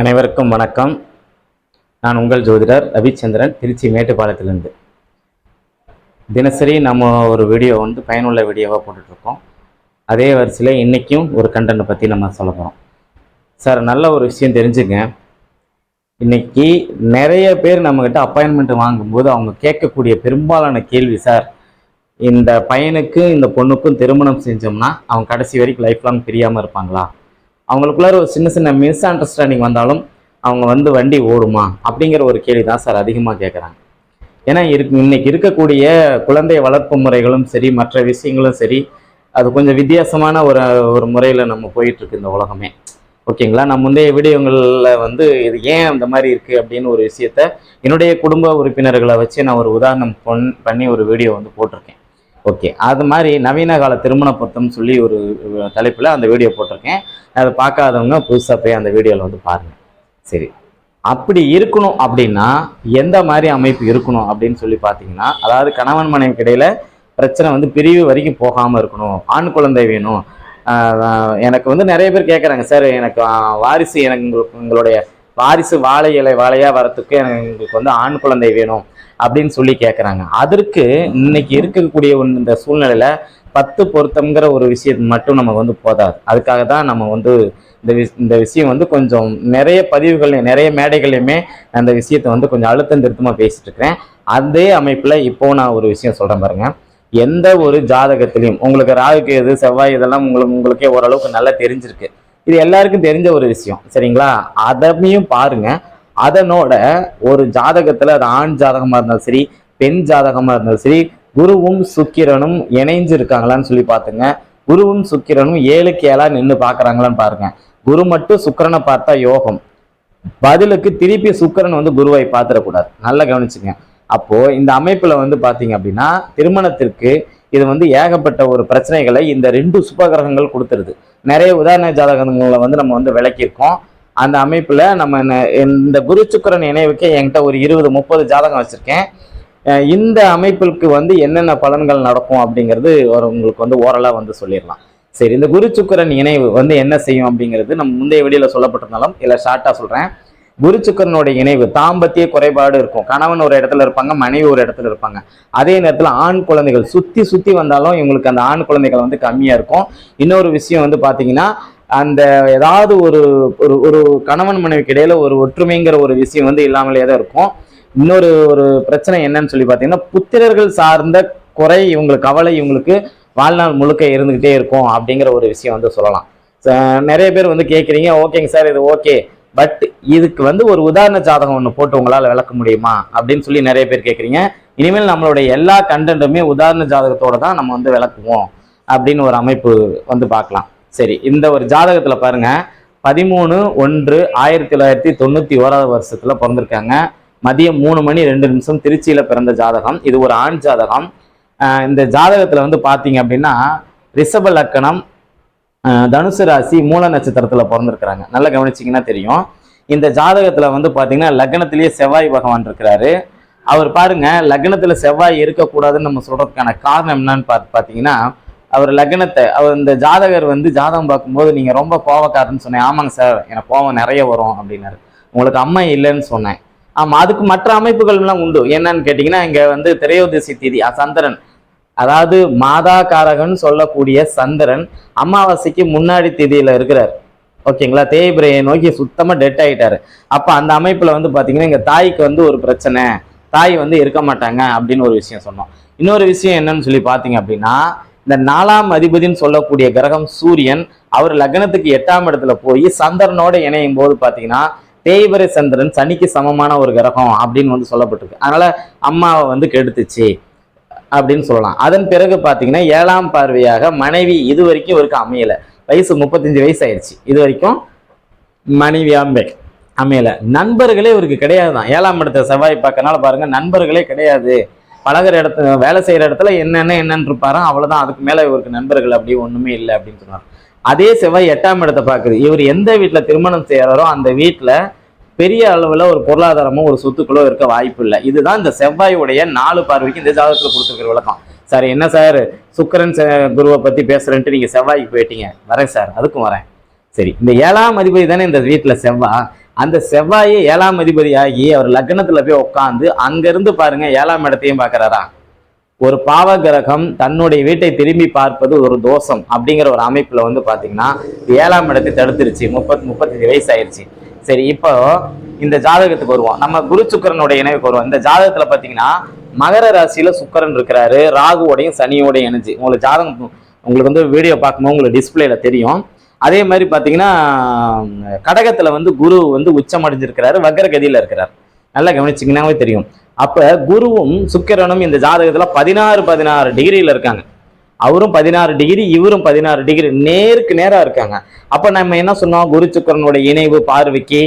அனைவருக்கும் வணக்கம். நான் உங்கள் ஜோதிடர் ரவிச்சந்திரன் திருச்சி மேட்டுப்பாளையத்திலேருந்து. தினசரி நம்ம ஒரு வீடியோ வந்து பயனுள்ள வீடியோவாக போட்டுட்ருக்கோம். அதே வரிசையில் இன்றைக்கும் ஒரு கண்டென்ட்டை பற்றி நம்ம சொல்ல போகிறோம் சார் நல்ல ஒரு விஷயம் தெரிஞ்சுங்க. இன்னைக்கு நிறைய பேர் நம்மக்கிட்ட அப்பாயின்மெண்ட் வாங்கும்போது அவங்க கேட்கக்கூடிய பெரும்பாலான கேள்வி சார் இந்த பையனுக்கு இந்த பொண்ணுக்கும் திருமணம் செஞ்சோம்னா அவங்க கடைசி வரைக்கும் லைஃப் லாங் பிரியாமல் இருப்பாங்களா? அவங்களுக்குள்ளார ஒரு சின்ன சின்ன மிஸ் அண்டர்ஸ்டாண்டிங் வந்தாலும் அவங்க வந்து வண்டி ஓடுமா? அப்படிங்கிற ஒரு கேள்வி தான் சார் அதிகமாக கேட்குறாங்க ஏன்னா இருக்கு இன்னைக்கு இருக்கக்கூடிய குழந்தை வளர்ப்பு முறைகளும் சரி மற்ற விஷயங்களும் சரி அது கொஞ்சம் வித்தியாசமான ஒரு ஒரு முறையில் நம்ம போயிட்டுருக்கு இந்த உலகமே. ஓகேங்களா? நான் முந்தைய வீடியோங்களில் வந்து இது ஏன் அந்த மாதிரி இருக்குது அப்படின்னு ஒரு விஷயத்த என்னுடைய குடும்ப உறுப்பினர்களை வச்சு நான் ஒரு உதாரணம் பண் பண்ணி ஒரு வீடியோ வந்து போட்டிருக்கேன். ஓகே. அது மாதிரி நவீன கால திருமண பொருத்தம்னு சொல்லி ஒரு தலைப்பில் அந்த வீடியோ போட்டிருக்கேன். அதை பார்க்காதவங்க புதுசாக போய் அந்த வீடியோவில் வந்து பாருங்கள் சரி. அப்படி இருக்கணும் அப்படின்னா எந்த மாதிரி அமைப்பு இருக்கணும் அப்படின்னு சொல்லி பார்த்தீங்கன்னா அதாவது கணவன் மனைவிக்கு இடையில பிரச்சனை வந்து பிரிவு வரைக்கும் போகாமல் இருக்கணும். ஆண் குழந்தை வேணும். எனக்கு வந்து நிறைய பேர் கேட்குறாங்க சார் எனக்கு வாரிசு எனக்கு உங்களுடைய வாரிசு வாழை இலை வாழையாக வரத்துக்கு எங்களுக்கு வந்து ஆண் குழந்தை வேணும் அப்படின்னு சொல்லி கேட்குறாங்க அதற்கு இன்னைக்கு இருக்கக்கூடிய ஒன்று இந்த சூழ்நிலையில் பத்து பொருத்தம்ங்கிற ஒரு விஷயம் மட்டும் நமக்கு வந்து போதாது. அதுக்காக தான் நம்ம வந்து இந்த விஷ் இந்த விஷயம் வந்து கொஞ்சம் நிறைய பதிவுகள் நிறைய மேடைகள்லையுமே அந்த விஷயத்தை வந்து கொஞ்சம் அழுத்தம் திருத்தமாக பேசிட்டு இருக்கிறேன். அதே அமைப்பில் இப்போ நான் ஒரு விஷயம் சொல்கிறேன் பாருங்க. எந்த ஒரு ஜாதகத்திலையும் உங்களுக்கு ராகு எது செவ்வாய் இதெல்லாம் உங்களுக்கு உங்களுக்கே ஓரளவுக்கு நல்லா தெரிஞ்சிருக்கு. இது எல்லாருக்கும் தெரிஞ்ச ஒரு விஷயம் சரிங்களா? அதையும் பாருங்க. அதனோட ஒரு ஜாதகத்துல அது ஆண் ஜாதகமா இருந்தாலும் சரி பெண் ஜாதகமா இருந்தாலும் சரி குருவும் சுக்கிரனும் இணைஞ்சு இருக்காங்களான்னு சொல்லி பாத்துங்க குருவும் சுக்கிரனும் ஏழுக்கு ஏழா நின்று பாக்குறாங்களான்னு பாருங்க. குரு மட்டும் சுக்கிரனை பார்த்தா யோகம். பதிலுக்கு திருப்பி சுக்கிரன் வந்து குருவை பார்த்துடக்கூடாது. நல்லா கவனிச்சுங்க. அப்போ இந்த அமைப்புல வந்து பாத்தீங்க அப்படின்னா திருமணத்திற்கு இது வந்து ஏகப்பட்ட ஒரு பிரச்சனைகளை இந்த ரெண்டு சுபகிரகங்கள் கொடுத்துருது. நிறைய உதாரண ஜாதகங்களை வந்து நம்ம வந்து விளக்கியிருக்கோம். அந்த அமைப்பில் நம்ம ந- இந்த குரு சுக்கிரன் இணைவுக்கு என்கிட்ட ஒரு இருபது முப்பது ஜாதகம் வச்சுருக்கேன். இந்த அமைப்புக்கு வந்து என்னென்ன பலன்கள் நடக்கும் அப்படிங்கிறது ஒரு உங்களுக்கு வந்து ஓரலாக வந்து சொல்லிடலாம். சரி இந்த குரு இணைவு வந்து என்ன செய்யும் அப்படிங்கிறது நம்ம முந்தைய வீடியோல சொல்லப்பட்டிருந்தாலும் இல்லை ஷார்ட்டாக சொல்கிறேன் குருச்சுக்கரனுடைய இணைவு தாம்பத்திய குறைபாடு இருக்கும். கணவன் ஒரு இடத்துல இருப்பாங்க மனைவி ஒரு இடத்துல இருப்பாங்க. அதே நேரத்தில் ஆண் குழந்தைகள் சுற்றி சுற்றி வந்தாலும் இவங்களுக்கு அந்த ஆண் குழந்தைகள் வந்து கம்மியாக இருக்கும். இன்னொரு விஷயம் வந்து பார்த்தீங்கன்னா அந்த ஏதாவது ஒரு ஒரு ஒரு கணவன் மனைவிக்கு இடையில ஒரு ஒற்றுமைங்கிற ஒரு விஷயம் வந்து இல்லாமலே தான் இருக்கும். இன்னொரு ஒரு பிரச்சனை என்னன்னு சொல்லி பார்த்தீங்கன்னா புத்திரர்கள் சார்ந்த குறை இவங்களுக்கு கவலை இவங்களுக்கு வாழ்நாள் முழுக்க இருந்துக்கிட்டே இருக்கும் அப்படிங்கிற ஒரு விஷயம் வந்து சொல்லலாம். ச- நிறைய பேர் வந்து கேட்குறீங்க ஓகேங்க சார் இது ஓகே. பட் இதுக்கு வந்து ஒரு உதாரண ஜாதகம் ஒன்று போட்டு உங்களால் விளக்க முடியுமா? அப்படின்னு சொல்லி நிறைய பேர் கேட்குறீங்க இனிமேல் நம்மளுடைய எல்லா கண்டென்ட்டுமே உதாரண ஜாதகத்தோடு தான் நம்ம வந்து விளக்குவோம் அப்படின்னு ஒரு அமைப்பு வந்து பார்க்கலாம். சரி இந்த ஒரு ஜாதகத்தில் பாருங்க. பதிமூணு ஒன்று ஆயிரத்தி தொள்ளாயிரத்தி தொண்ணூற்றி ஓராவது வருஷத்தில் பிறந்திருக்காங்க. மதியம் மூணு மணி ரெண்டு நிமிஷம் திருச்சியில் பிறந்த ஜாதகம். இது ஒரு ஆண் ஜாதகம். இந்த ஜாதகத்தில் வந்து பார்த்தீங்க அப்படின்னா ரிஷப லக்கணம் தனுசு ராசி மூல நட்சத்திரத்தில் பிறந்திருக்கிறாங்க. நல்லா கவனிச்சிங்கன்னா தெரியும். இந்த ஜாதகத்தில் வந்து பார்த்தீங்கன்னா லக்னத்திலேயே செவ்வாய் பகவான் இருக்கிறாரு. அவர் பாருங்க லக்னத்தில் செவ்வாய் இருக்கக்கூடாதுன்னு நம்ம சொல்கிறதுக்கான காரணம் என்னன்னு பார்த்து பார்த்தீங்கன்னா அவர் லக்னத்தை அவர் இந்த ஜாதகர் வந்து ஜாதகம் பார்க்கும்போது நீங்கள் ரொம்ப கோவக்காரன்னு சொன்னேன். ஆமாங்க சார் எனக்கு கோவம் நிறைய வரும் அப்படின்னாரு. உங்களுக்கு அம்மா இல்லைன்னு சொன்னேன். ஆமாம் அதுக்கு மற்ற அமைப்புகள்லாம் உண்டு. என்னன்னு கேட்டிங்கன்னா இங்கே வந்து திரையோதசி திதி சந்திரன். அதாவது மாதா காரகன் சொல்லக்கூடிய சந்திரன் அமாவாசைக்கு முன்னாடி திதியில இருக்கிறார். ஓகேங்களா? தேய்பிரையை நோக்கி சுத்தமா டெட் ஆகிட்டாரு அப்ப அந்த அமைப்புல வந்து பாத்தீங்கன்னா எங்க தாய்க்கு வந்து ஒரு பிரச்சனை. தாய் வந்து இருக்க மாட்டாங்க அப்படின்னு ஒரு விஷயம் சொன்னோம். இன்னொரு விஷயம் என்னன்னு சொல்லி பாத்தீங்க அப்படின்னா இந்த நாலாம் அதிபதின்னு சொல்லக்கூடிய கிரகம் சூரியன் அவர் லக்னத்துக்கு எட்டாம் இடத்துல போய் சந்திரனோட இணையும் போது பாத்தீங்கன்னா தேய்வரை சந்திரன் சனிக்கு சமமான ஒரு கிரகம் அப்படின்னு வந்து சொல்லப்பட்டிருக்கு. அதனால அம்மாவை வந்து கெடுத்துச்சு. அப்படின்னு சொல்லலாம். அதன் பிறகு பார்த்தீங்கன்னா ஏழாம் பார்வையாக மனைவி இது வரைக்கும் இவருக்கு அமையலை. வயசு முப்பத்தஞ்சு வயசு ஆயிடுச்சு இது வரைக்கும் மனைவி அம்பே அமையலை. நண்பர்களே இவருக்கு கிடையாது தான் ஏழாம் இடத்த செவ்வாய் பார்க்கறனால பாருங்கள் நண்பர்களே கிடையாது. பழகுற இடத்துல வேலை செய்கிற இடத்துல என்னென்ன என்னன்னு இருப்பாரோ அவ்வளோதான் அதுக்கு மேலே இவருக்கு நண்பர்கள் அப்படி ஒன்றுமே இல்லை அப்படின்னு சொன்னார் அதே செவ்வாய் எட்டாம் இடத்தை பார்க்குது. இவர் எந்த வீட்டில் திருமணம் செய்கிறாரோ அந்த வீட்டில் பெரிய அளவில் ஒரு பொருளாதாரமோ ஒரு சொத்துக்களோ இருக்க வாய்ப்பு இல்லை. இதுதான் இந்த செவ்வாயுடைய நாலு பார்வைக்கு இந்த ஜாதகத்தில் கொடுத்துருக்கிற விளக்கம். சார் என்ன சார்? சுக்கிரன் குருவை பற்றி பேசுகிறேன்ட்டு நீங்கள் செவ்வாய்க்கு போயிட்டீங்க. வரேன் சார் அதுக்கும் வரேன். சரி இந்த ஏழாம் அதிபதி தானே இந்த வீட்டில் செவ்வா? அந்த செவ்வாயை ஏழாம் அதிபதி ஆகி அவர் லக்னத்தில் போய் உட்காந்து அங்கேருந்து பாருங்க ஏழாம் இடத்தையும் பார்க்குறாரா ஒரு பாவ கிரகம் தன்னுடைய வீட்டை திரும்பி பார்ப்பது ஒரு தோஷம் அப்படிங்கிற ஒரு அமைப்பில் வந்து பார்த்தீங்கன்னா ஏழாம் இடத்தை தடுத்துருச்சு. முப்பத் முப்பத்தஞ்சு வயசு ஆயிடுச்சு சரி இப்போ இந்த ஜாதகத்துக்கு வருவோம். நம்ம குரு சுக்கரனுடைய இணைவுக்கு வருவோம். இந்த ஜாதகத்துல பாத்தீங்கன்னா மகர ராசியில சுக்கிரன் இருக்கிறாரு. ராகுவோடையும் சனியோடையும் இணைஞ்சு. உங்களுக்கு ஜாதகம் உங்களுக்கு வந்து வீடியோ பார்க்கும்போது உங்களுக்கு டிஸ்பிளேல தெரியும். அதே மாதிரி பாத்தீங்கன்னா கடகத்துல வந்து குரு வந்து உச்சம் அடைஞ்சிருக்கிறாரு வக்ரகதியில இருக்கிறார். நல்லா கவனிச்சிங்கன்னாவே தெரியும். அப்ப குருவும் சுக்கிரனும் இந்த ஜாதகத்துல பதினாறு பதினாறு டிகிரியில இருக்காங்க. அவரும் பதினாறு டிகிரி இவரும் பதினாறு டிகிரி நேருக்கு நேராக இருக்காங்க. அப்போ நம்ம என்ன சொன்னோம்? குரு சுக்கிரனோட இணைவு பார்வைக்கு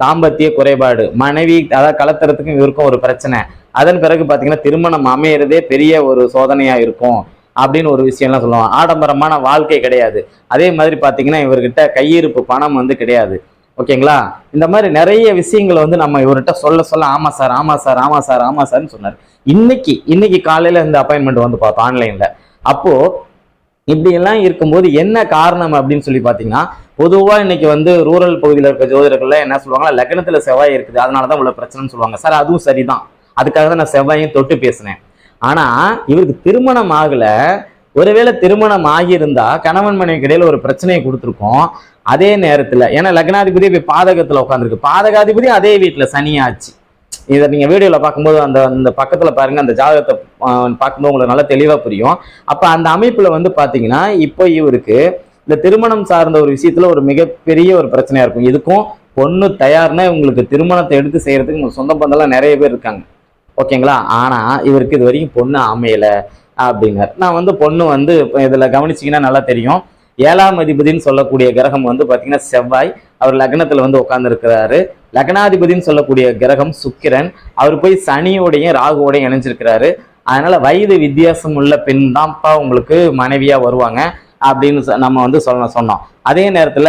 தாம்பத்திய குறைபாடு. மனைவி அதாவது கலத்துறதுக்கும் இவருக்கும் ஒரு பிரச்சனை. அதன் பிறகு பார்த்தீங்கன்னா திருமணம் அமையிறதே பெரிய ஒரு சோதனையாக இருக்கும் அப்படின்னு ஒரு விஷயம்லாம் சொல்லுவாங்க. ஆடம்பரமான வாழ்க்கை கிடையாது. அதே மாதிரி பார்த்தீங்கன்னா இவர்கிட்ட கையிருப்பு பணம் வந்து கிடையாது. ஓகேங்களா? இந்த மாதிரி நிறைய விஷயங்களை வந்து நம்ம இவர்கிட்ட சொல்ல சொல்ல ஆமாம் சார் ஆமாம் சார் ஆமாம் சார் ஆமா சார்னு சொன்னார். இன்னைக்கு இன்னைக்கு காலையில் இந்த அப்பாயின்மெண்ட் வந்து பார்த்தோம் ஆன்லைனில் அப்போ இப்படியெல்லாம் இருக்கும்போது என்ன காரணம் அப்படின்னு சொல்லி பார்த்தீங்கன்னா பொதுவாக இன்னைக்கு வந்து ரூரல் பகுதியில் இருக்க ஜோதிடர்கள்ல என்ன சொல்லுவாங்கன்னா லக்னத்தில் செவ்வாய் இருக்குது. அதனால தான் இவ்வளோ பிரச்சனைன்னு சொல்லுவாங்க. சார் அதுவும் சரிதான். அதுக்காக தான் நான் செவ்வாயும் தொட்டு பேசினேன். ஆனால் இவருக்கு திருமணம் ஆகலை. ஒருவேளை திருமணம் ஆகியிருந்தா கணவன் மனைவிக்கு இடையில ஒரு பிரச்சனையை கொடுத்துருக்கோம். அதே நேரத்தில் ஏன்னா லக்னாதிபதி போய் பாதகத்தில் உட்காந்துருக்கு பாதகாதிபதி அதே வீட்டில் சனியாச்சு. இதை நீங்கள் வீடியோவில் பார்க்கும்போது அந்த அந்த பக்கத்தில் பாருங்கள் அந்த ஜாதகத்தை பார்க்கும்போது உங்களுக்கு நல்லா தெளிவாக புரியும். அப்போ அந்த அமைப்பில் வந்து பார்த்தீங்கன்னா இப்போ இவருக்கு இந்த திருமணம் சார்ந்த ஒரு விஷயத்தில் ஒரு மிகப்பெரிய ஒரு பிரச்சனையாக இருக்கும். இதுக்கும் பொண்ணு தயார்னா இவங்களுக்கு திருமணத்தை எடுத்து செய்கிறதுக்கு உங்கள் சொந்த பந்தம்லாம் நிறைய பேர் இருக்காங்க. ஓகேங்களா? ஆனால் இவருக்கு இது வரைக்கும் பொண்ணு அமையலை அப்படின்னார். நான் வந்து பொண்ணு வந்து இப்போ இதில் கவனிச்சிங்கன்னா நல்லா தெரியும். ஏழாம் அதிபதின்னு சொல்லக்கூடிய கிரகம் வந்து பார்த்தீங்கன்னா செவ்வாய். அவர் லக்னத்தில் வந்து உட்காந்துருக்கிறாரு லக்னாதிபதின்னு சொல்லக்கூடிய கிரகம் சுக்கிரன். அவர் போய் சனியோடையும் ராகுவோடையும் இணைஞ்சிருக்கிறாரு. அதனால வயது வித்தியாசம் உள்ள பெண் தான்ப்பா உங்களுக்கு மனைவியா வருவாங்க அப்படின்னு சொ- நம்ம வந்து சொல்ல சொன்னோம். அதே நேரத்துல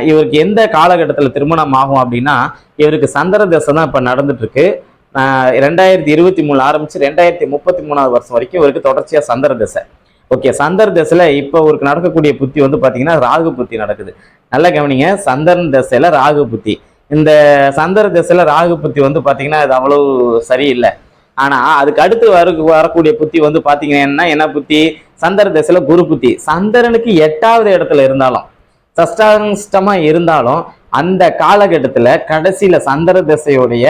இவருக்கு எந்த காலகட்டத்தில் திருமணம் ஆகும் அப்படின்னா இவருக்கு சந்திர தசை தான் இப்போ நடந்துட்டு இருக்கு ரெண்டாயிரத்தி இருபத்தி மூணு ஆரம்பிச்சு ரெண்டாயிரத்தி முப்பத்தி மூணாவது வருஷம் வரைக்கும் இவருக்கு தொடர்ச்சியாக சந்திர தசை. ஓகே சந்தர் தசையில இப்போ இவருக்கு நடக்கக்கூடிய புத்தி வந்து பார்த்தீங்கன்னா ராகு புத்தி நடக்குது. நல்லா கவனிங்க சந்திரன் தசையில ராகு புத்தி. இந்த சந்திர திசையில் ராகு புத்தி வந்து பார்த்தீங்கன்னா அது அவ்வளவு சரியில்லை. ஆனால் அதுக்கு அடுத்து வர வரக்கூடிய புத்தி வந்து பார்த்தீங்கன்னா என்ன? புத்தி? சந்திர திசையில் குரு புத்தி. சந்திரனுக்கு எட்டாவது இடத்துல இருந்தாலும் சஷ்டாங்கமா இருந்தாலும் அந்த காலகட்டத்தில் கடைசியில் சந்திர திசையுடைய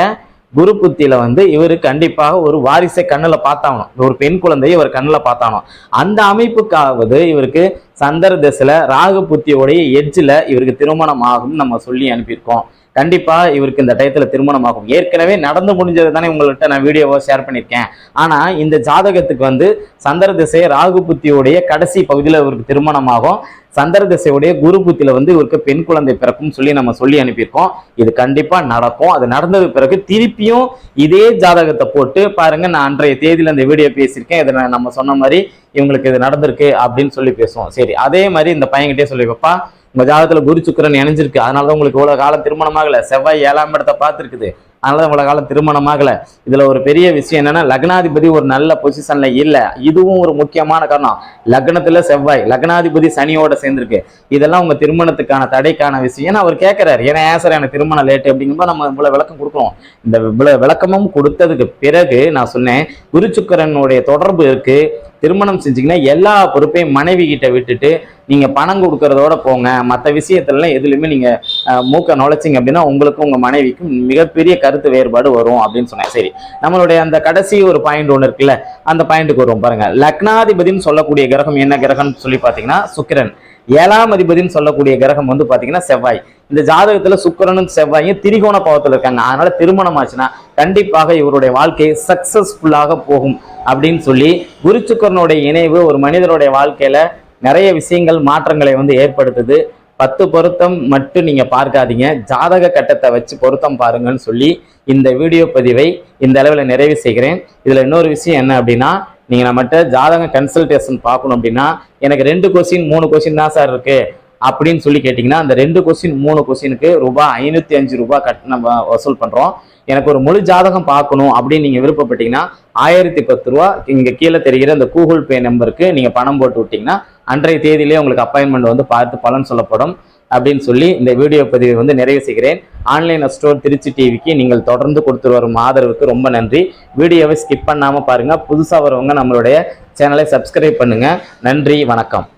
குரு புத்தியில வந்து இவரு கண்டிப்பாக ஒரு வாரிசை கண்ணில் பார்த்தாகணும். ஒரு பெண் குழந்தையை இவர் கண்ணில் பார்த்தாகணும். அந்த அமைப்புக்காவது இவருக்கு சந்திர தசையில ராகு புத்தியோடைய எட்ஜில் இவருக்கு திருமணம் ஆகும்னு நம்ம சொல்லி அனுப்பியிருக்கோம். கண்டிப்பா இவருக்கு இந்த டயத்துல திருமணம் ஆகும். ஏற்கனவே நடந்து முடிஞ்சது தானே உங்கள்கிட்ட நான் வீடியோவை ஷேர் பண்ணியிருக்கேன். ஆனா இந்த ஜாதகத்துக்கு வந்து சந்திர திசை ராகு புத்தியோடைய கடைசி பகுதியில் இவருக்கு திருமணம் ஆகும். சந்திர திசையுடைய குரு புத்தியில வந்து இவருக்கு பெண் குழந்தை பிறக்கும் சொல்லி நம்ம சொல்லி அனுப்பியிருக்கோம். இது கண்டிப்பா நடக்கும். அது நடந்தது பிறகு திருப்பியும் இதே ஜாதகத்தை போட்டு பாருங்க நான் அன்றைய தேதியில இந்த வீடியோ பேசியிருக்கேன். இதை நான் நம்ம சொன்ன மாதிரி இவங்களுக்கு இது நடந்திருக்கு அப்படின்னு சொல்லி பேசுவோம். சரி அதே மாதிரி இந்த பையன்கிட்டே சொல்லி வைப்பா உங்க ஜாதகத்துல குரு சுக்கிரன் இணைஞ்சிருக்கு. அதனால தான் உங்களுக்கு இவ்வளவு காலம் திருமணமாகல. செவ்வாய் ஏழாம் இடத்தை பார்த்துருக்குது. அதனால இவ்வளோ இவ்வளவு காலம் திருமணமாகல. இதுல ஒரு பெரிய விஷயம் என்னன்னா லக்னாதிபதி ஒரு நல்ல பொசிஷன்ல இல்ல. இதுவும் ஒரு முக்கியமான காரணம். லக்னத்துல செவ்வாய் லக்னாதிபதி சனியோட சேர்ந்திருக்கு. இதெல்லாம் உங்க திருமணத்துக்கான தடைக்கான விஷயம். ஏன்னா அவர் கேட்கிறாரு ஏன்னா ஏன் சார் எனக்கு திருமணம் லேட் அப்படிங்கும்போது நம்ம இவ்வளவு விளக்கம் கொடுக்குறோம். இந்த இவ்வளவு விளக்கமும் கொடுத்ததுக்கு பிறகு நான் சொன்னேன் குரு சுக்கிரனுடைய தொடர்பு இருக்கு. திருமணம் செஞ்சிங்கன்னா எல்லா பொறுப்பையும் மனைவி கிட்ட விட்டுட்டு நீங்கள் பணம் கொடுக்கறதோட போங்க. மற்ற விஷயத்துலலாம் எதுலையுமே நீங்கள் மூக்கை மூக்க நுழைச்சிங்க அப்படின்னா உங்களுக்கும் உங்கள் மனைவிக்கும் மிகப்பெரிய கருத்து வேறுபாடு வரும் அப்படின்னு சொன்னேன். சரி நம்மளுடைய அந்த கடைசி ஒரு பாயிண்ட் ஒன்று இருக்குல்ல அந்த பாயிண்ட்டுக்கு வருவோம் பாருங்கள் லக்னாதிபதினு சொல்லக்கூடிய கிரகம் என்ன கிரகம்னு சொல்லி பார்த்தீங்கன்னா சுக்கிரன். ஏழாம் அதிபதினு சொல்லக்கூடிய கிரகம் வந்து பார்த்தீங்கன்னா செவ்வாய். இந்த ஜாதகத்துல சுக்கிரனும் செவ்வாயும் திரிகோண பாவத்தில் இருக்காங்க. அதனால திருமணம் ஆச்சுன்னா கண்டிப்பாக இவருடைய வாழ்க்கை சக்சஸ்ஃபுல்லாக போகும் அப்படின்னு சொல்லி குரு சுக்கரனுடைய இணைவு ஒரு மனிதனுடைய வாழ்க்கையில நிறைய விஷயங்கள் மாற்றங்களை வந்து ஏற்படுத்துது. பத்து பொருத்தம் மட்டும் நீங்க பார்க்காதீங்க. ஜாதக கட்டத்தை வச்சு பொருத்தம் பாருங்கன்னு சொல்லி இந்த வீடியோ பதிவை இந்த அளவில் நிறைவு செய்கிறேன். இதுல இன்னொரு விஷயம் என்ன அப்படின்னா நீங்க நம்மகிட்ட ஜாதக கன்சல்டேஷன் பார்க்கணும் அப்படின்னா எனக்கு ரெண்டு கொஸ்டின் மூணு கொஸ்டின் தான் சார் இருக்கு. அப்படின்னு சொல்லி கேட்டிங்கன்னா அந்த ரெண்டு கொஸ்டின் மூணு கொஸ்டினுக்கு ரூபாய் ஐநூற்றி அஞ்சு ரூபாய் கட் நம்ம வசூல் பண்ணுறோம் எனக்கு ஒரு முழு ஜாதகம் பார்க்கணும் அப்படின்னு நீங்கள் விருப்பப்பட்டீங்கன்னா ஆயிரத்தி பத்து ரூபா இங்கே கீழே தெரிகிற அந்த கூகுள் பே நம்பருக்கு நீங்கள் பணம் போட்டு விட்டிங்கன்னா அன்றைய தேதியிலே உங்களுக்கு அப்பாயின்மெண்ட் வந்து பார்த்து பலன் சொல்லப்படும். அப்படின்னு சொல்லி இந்த வீடியோ பதிவை வந்து நிறைவு செய்கிறேன். ஆன்லைன் ஸ்டோர் திருச்சி டிவிக்கு நீங்கள் தொடர்ந்து கொடுத்து வரும் ஆதரவுக்கு ரொம்ப நன்றி. வீடியோவை ஸ்கிப் பண்ணாமல் பாருங்கள் புதுசாக வரவங்க நம்மளுடைய சேனலை சப்ஸ்கிரைப் பண்ணுங்கள் நன்றி வணக்கம்.